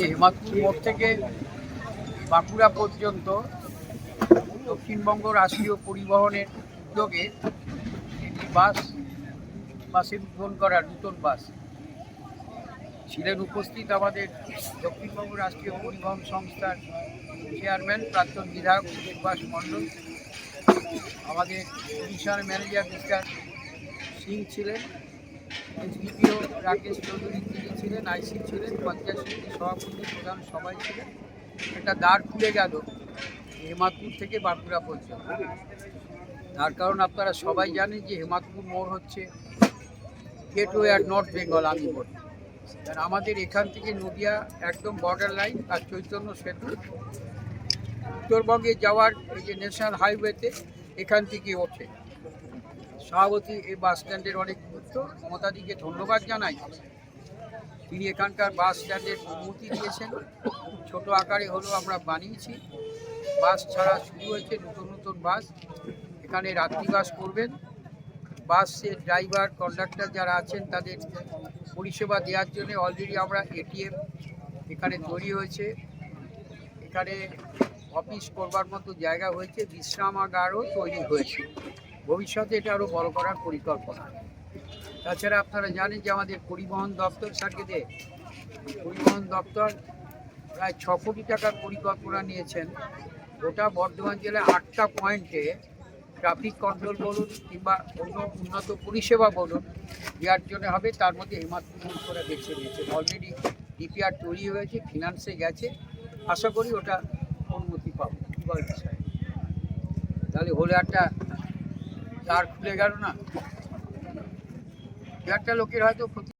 হেমাদপুর মোড় থেকে বাঁকুড়া পর্যন্ত দক্ষিণবঙ্গ রাষ্ট্রীয় পরিবহনের উদ্যোগে একটি বাস বাসের উদ্বোধন করা নূতন বাস। ছিলেন উপস্থিত আমাদের দক্ষিণবঙ্গ রাষ্ট্রীয় পরিবহন সংস্থার চেয়ারম্যান, প্রাক্তন বিধায়ক সুভাষ মণ্ডল। আমাদের ডিভিশন ম্যানেজার মিস্টার সিং ছিলেন। এসডিপিও রাকেশ চৌধুরী তিনি ছিলেন, আইসি ছিলেন, পঞ্চায়েত সমিতির সভাপতি, প্রধান সবাই ছিলেন। একটা দ্বার খুলে গেল হেমাদপুর থেকে বাঁকুড়া পর্যন্ত। তার কারণ আপনারা সবাই জানেন যে হেমাদপুর মোড় হচ্ছে গেটওয়ে আর নর্থ বেঙ্গল আমি বলি আর আমাদের এখান থেকে নদিয়া একদম বর্ডার লাইন আর চৈতন্য সেতু। উত্তরবঙ্গে যাওয়ার এই যে ন্যাশনাল হাইওয়েতে এখান থেকে ওঠে। সভাপতি এই বাস স্ট্যান্ডের অনেক গুরুত্ব। মমতাদিকে ধন্যবাদ জানাই। তিনি এখানকার বাস স্ট্যান্ডের অনুমতি দিয়েছেন। ছোট আকারে হলেও আমরা বানিয়েছি। বাস ছাড়া শুরু হয়েছে নতুন নতুন বাস। এখানে রাত্রি বাস করবেন। বাসের ড্রাইভার, কন্ডাক্টর যারা আছেন, তাদের পরিষেবা দেওয়ার জন্য অলরেডি আমরা এটিএম এখানে তৈরি হয়েছে। এখানে অফিস করবার মতো জায়গা হয়েছে। বিশ্রামাগারও তৈরি হয়েছে। ভবিষ্যতে এটা আরও বড় করার পরিকল্পনা। তাছাড়া আপনারা জানেন যে আমাদের পরিবহন দপ্তর সার্কেতে পরিবহন দপ্তর প্রায় ছ কোটি টাকার পরিকল্পনা নিয়েছেন। গোটা বর্ধমান জেলায় আটটা পয়েন্টে ট্রাফিক কন্ট্রোল বলুন কিংবা অন্য উন্নত পরিষেবা বলুন দেওয়ার জন্য হবে তার মধ্যে হিমাদ্রি করে বেছে নিয়েছেন অলরেডি ডিপিআর তৈরি হয়েছে ফিনান্সে গেছে। আশা করি ওটা অনুমতি পাবো। তাহলে হলে একটা দ্বার খুলে গেল না। একটা লোকের হয়তো ক্ষতি